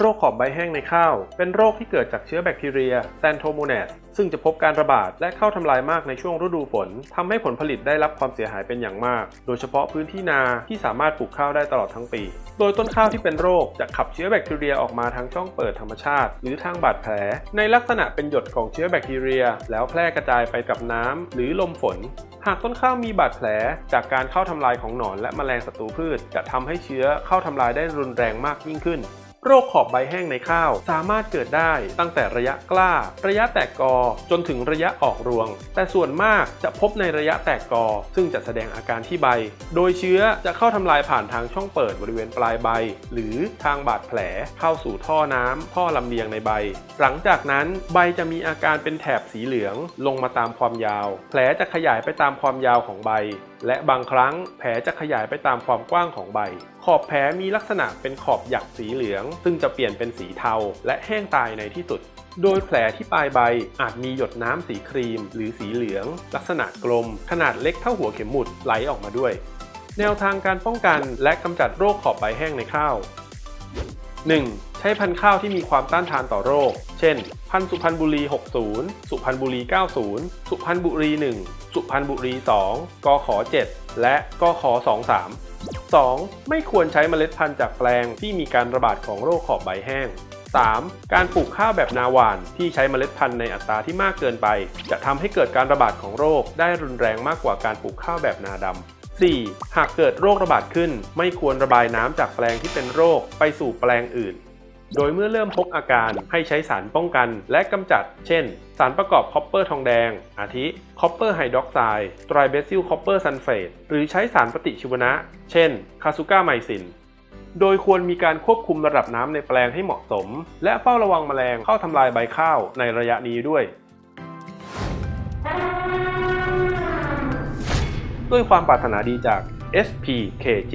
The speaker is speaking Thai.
โรคขอบใบแห้งในข้าว เป็นโรคที่เกิดจากเชื้อแบคทีเรียแซนโทโมเนสซึ่งจะพบการระบาดและเข้าทำลายมากในช่วงฤดูฝนทำให้ผลผลิตได้รับความเสียหายเป็นอย่างมาก โดยเฉพาะพื้นที่นาที่สามารถปลูกข้าวได้ตลอดทั้งปี โดยต้นข้าวที่เป็นโรคจะขับเชื้อแบคทีเรียออกมาทางช่องเปิดธรรมชาติ หรือทางบาดแผล ในลักษณะเป็นหยดของเชื้อแบคทีเรีย แล้วแพร่กระจายไปกับน้ำหรือลมฝน หากต้นข้าวมีบาดแผลจากการเข้าทำลายของหนอนและแมลงศัตรูพืช จะทำให้เชื้อเข้าทำลายได้รุนแรงมากยิ่งขึ้น โรคขอบใบแห้งในข้าว สามารถเกิดได้ตั้งแต่ระยะกล้า ระยะแตกกอจนถึงระยะออกรวง แต่ส่วนมากจะพบในระยะแตกกอ ซึ่งจะแสดงอาการที่ใบ โดยเชื้อจะเข้าทำลายผ่านทางช่องเปิดบริเวณปลายใบ หรือทางบาดแผลเข้าสู่ท่อน้ำท่อลำเลียงในใบ หลังจากนั้นใบจะมีอาการเป็นแถบสีเหลืองลงมาตามความยาว แผลจะขยายไปตามความยาวของใบ และบางครั้งแผลจะขยายไปตามความกว้างของใบ ขอบแผลมีลักษณะเป็นขอบหยักสีเหลืองซึ่งจะเปลี่ยนเป็นสีเทา และแห้งตายในที่สุด โดยแผลที่ปลายใบอาจมีหยดน้ำสีครีม หรือสีเหลือง ลักษณะกลม ขนาดเล็กเท่าหัวเข็มหมุดไหลออกมาด้วย แนวทางการป้องกันและกำจัดโรคขอบใบแห้งในข้าว 1. ใช้พันธุ์ข้าวที่มีความต้านทานต่อโรค เช่น พันธุ์สุพรรณบุรี 60 สุพรรณบุรี 90 สุพรรณบุรี 1 สุพรรณบุรี 2 กขอ7และกขอ23 2. ไม่ควรใช้เมล็ดพันธุ์จากแปลงที่มีการระบาดของโรคขอบใบแห้ง 3. การปลูกข้าวแบบนาหวานที่ใช้เมล็ดพันธุ์ในอัตราที่มากเกินไป จะทำให้เกิดการระบาดของโรคได้รุนแรงมากกว่าการปลูกข้าวแบบนาดำ 4. หากเกิดโรคระบาดขึ้น ไม่ควรระบายน้ำจากแปลงที่เป็นโรคไปสู่แปลงอื่น โดยเมื่อเริ่มพบอาการให้ใช้สารป้องกันและกำจัด เช่น สารประกอบคอปเปอร์ทองแดง อาทิคอปเปอร์ไฮดรอกไซด์ไตรเบซิลคอปเปอร์ซัลเฟตหรือใช้สารปฏิชีวนะ เช่น คาซูก้าไมซิน โดยควรมีการควบคุมระดับน้ำในแปลงให้เหมาะสม และเฝ้าระวังแมลงเข้าทำลายใบข้าวในระยะนี้ด้วยด้วยความปรารถนาดีจาก SPKG